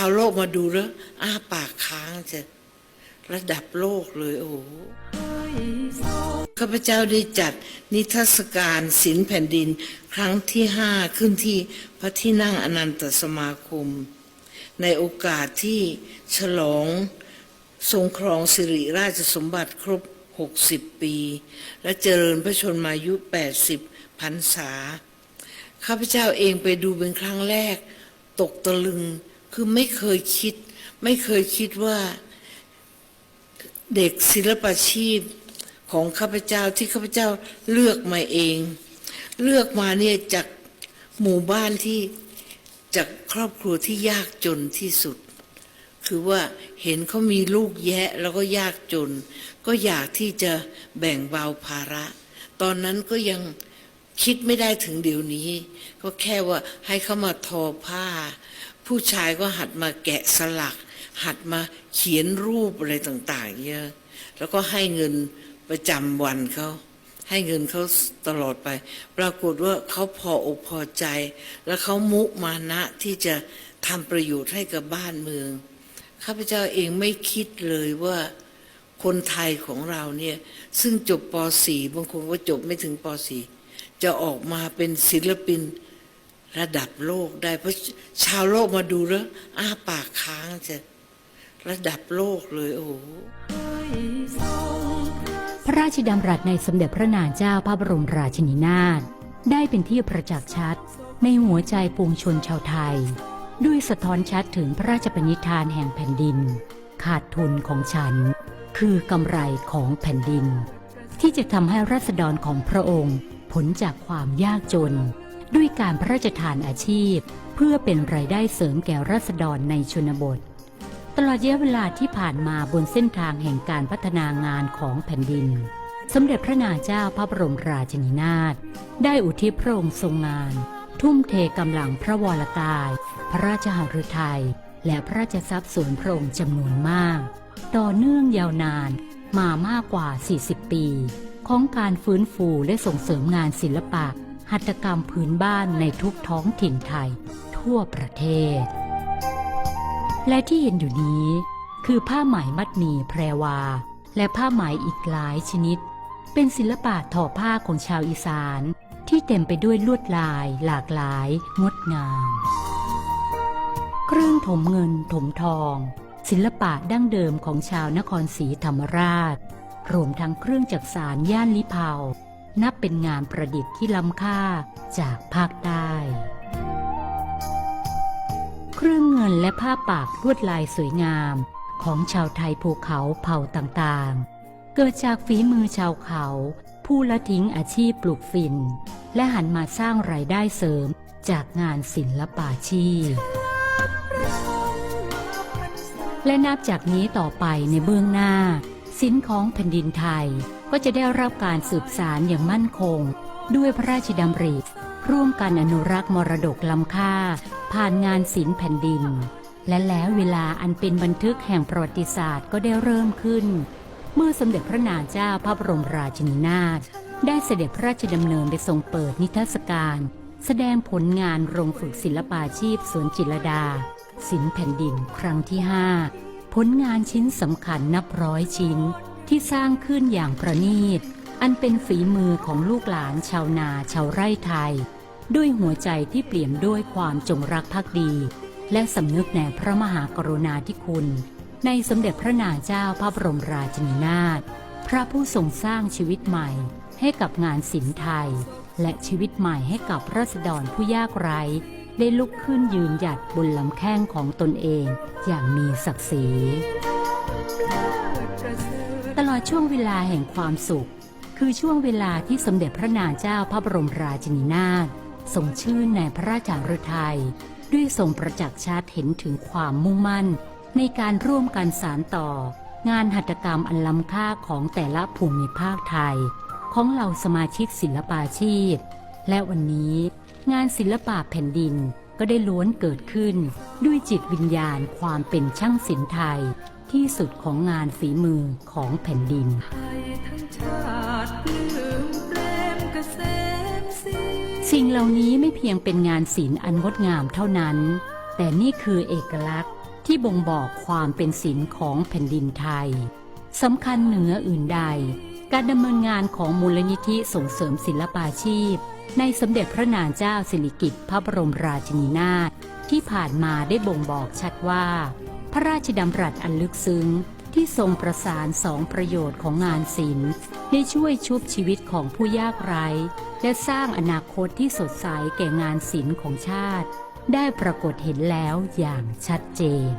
าวโลกมาดูแล้วอ้าปากค้างจะระดับโลกเลยโอ้โหข้าพเจ้าได้จัดนิทรรศการศิลป์แผ่นดิน ครั้งที่ห้าขึ้นที่พระที่นั่งอนันตสมาคม ในโอกาสที่ฉลองทรงครองสิริราชสมบัติครบ 60 ปี และเจริญพระชนมายุ 80พรรษา ข้าพเจ้าเองไปดูเป็นครั้งแรก ตกตะลึง คือไม่เคยคิด ไม่เคยคิดว่าเด็กศิลปาชีพของข้าพเจ้าที่ข้าพเจ้าเลือกมาเอง เลือกมาเนี่ยจากหมู่บ้านที่จากครอบครัวที่ยากจนที่สุด คือว่าเห็นเขามีลูกแยะแล้วก็ยากจน ก็อยากที่จะแบ่งเบาภาระ ตอนนั้นก็ยังคิดไม่ได้ถึงเดี๋ยวนี้ ก็แค่ว่าให้เขามาทอผ้า ผู้ชายก็หัดมาแกะสลัก หัดมาเขียนรูปอะไรต่าง ๆ เยอะ แล้วก็ให้เงินประจำวันเขาให้เงินเขาตลอดไป ปรากฏว่าเขาพออกพอใจ แล้วเขามุมานะที่จะทำประโยชน์ให้กับบ้านเมือง ข้าพเจ้าเองไม่คิดเลยว่าคนไทยของเราเนี่ย ซึ่งจบป .4 บางคนก็จบไม่ถึงป .4 จะออกมาเป็นศิลปิน ระดับโลกได้ เพราะชาวโลกมาดูแล้วอ้าปากค้างจะระดับโลกเลย โอ้โหพระราชดำรัสในสมเด็จพระนางเจ้าพระบรมราชินีนาถได้เป็นที่ประจักษ์ชัดในหัวใจปวงชนชาวไทย ด้วยสะท้อนชัดถึงพระราชปณิธานแห่งแผ่นดิน ขาดทุนของฉัน คือกำไรของแผ่นดิน ที่จะทำให้รัษฎรของพระองค์ผลจากความยากจน ด้วยการพระราชทานอาชีพ เพื่อเป็นรายได้เสริมแก่รัษฎรในชนบท ตลอดระยะเวลาที่ผ่านมาบนเส้นทางแห่งการพัฒนางานของแผ่นดิน สมเด็จพระนางเจ้าพระบรมราชินีนาถได้อุทิศพระองค์ทรงงาน ทุ่มเทกำลังพระวรกาย พระราชหฤทัยและพระราชทรัพย์ส่วนพระองค์จำนวนมาก ต่อเนื่องยาวนานมามากกว่า 40 ปี ของการฟื้นฟูและส่งเสริมงานศิลปะ หัตถกรรมพื้นบ้านในทุกท้องถิ่นไทยทั่วประเทศ และที่เห็นอยู่นี้ คือผ้าไหมมัดหมี่แพรวา และผ้าไหมอีกหลายชนิด เป็นศิลปะทอผ้าของชาวอีสาน ที่เต็มไปด้วยลวดลาย หลากหลาย งดงาม เครื่องถมเงินถมทอง ศิลปะดั้งเดิมของชาวนครศรีธรรมราช รวมทั้งเครื่องจักสานย่านลิเผา นับเป็นงานประดิษฐ์ที่ล้ำค่าจากภาคใต้เครื่องเงินและผ้าปากลวดลายสวยงามของชาวไทยภูเขาเผ่าต่างๆ เกิดจากฝีมือชาวเขา ผู้ละทิ้งอาชีพปลูกฝิ่น และหันมาสร้างรายได้เสริมจากงานศิลปาชีพ และนับจากนี้ต่อไปในเบื้องหน้า ศิลป์ของแผ่นดินไทยก็จะได้รับการสืบสารอย่างมั่นคง ด้วยพระราชดำริ ร่วมกันอนุรักษ์มรดกล้ำค่า ผ่านงานศิลป์แผ่นดิน และแล้วเวลาอันเป็นบันทึกแห่งประวัติศาสตร์ก็ได้เริ่มขึ้น เมื่อสมเด็จพระนางเจ้าพระบรมราชินีนาถได้เสด็จพระราชดำเนินไปทรงเปิดนิทรรศการ แสดงผลงานโรงฝึกศิลปาชีพสวนจิรดาศิลป์แผ่นดินครั้งที่5ผ ลงานชิ้นสำคัญนับร้อยชิ้นที่สร้างขึ้นอย่างประณีต อันเป็นฝีมือของลูกหลานชาวนาชาวไร่ไทย ด้วยหัวใจที่เปลี่ยมด้วยความจงรักภักดี และสำนึกในพระมหากรุณาธิคุณ ในสมเด็จพระนางเจ้าพระบรมราชินีนาถพระผู้ทรงสร้างชีวิตใหม่ให้กับงานศิลป์ไทย และชีวิตใหม่ให้กับราษฎรผู้ยากไร้ ได้ลุกขึ้นยืนหยัดบนลำแข้งของตนเองอย่างมีศักดิ์ศรี ตลอดช่วงเวลาแห่งความสุข คือช่วงเวลาที่สมเด็จพระนางเจ้าพระบรมราชินีนาถทรงชื่นในพระราชฤทัยด้วยทรงประจักษ์ชัดเห็นถึงความมุ่งมั่น ในการร่วมกันสารต่อ งานหัตถกรรมอันล้ำค่าของแต่ละภูมิภาคไทย ของเหล่าสมาชิกศิลปาชีพ และวันนี้ งานศิลปะแผ่นดินก็ได้ล้วนเกิดขึ้น ด้วยจิตวิญญาณความเป็นช่างศิลป์ไทย ที่สุดของงานฝีมือของแผ่นดินสิ่งเหล่านี้ไม่เพียงเป็นงานศิลป์อันงดงามเท่านั้น แต่นี่คือเอกลักษณ์ที่บ่งบอกความเป็นศิลป์ของแผ่นดินไทยสำคัญเหนืออื่นใด การดำเนินงานของมูลนิธิส่งเสริมศิลปาชีพ ในสมเด็จพระนางเจ้าสิริกิติ์พระบรมราชินีนาถที่ผ่านมาได้บ่งบอกชัดว่า พระราชดำรัสอันลึกซึ้งที่ทรงประสานสองประโยชน์ของงานศิลป์ได้ช่วยชุบชีวิตของผู้ยากไร้ และสร้างอนาคตที่สดใสแก่งานศิลป์ของชาติ ได้ปรากฏเห็นแล้วอย่างชัดเจน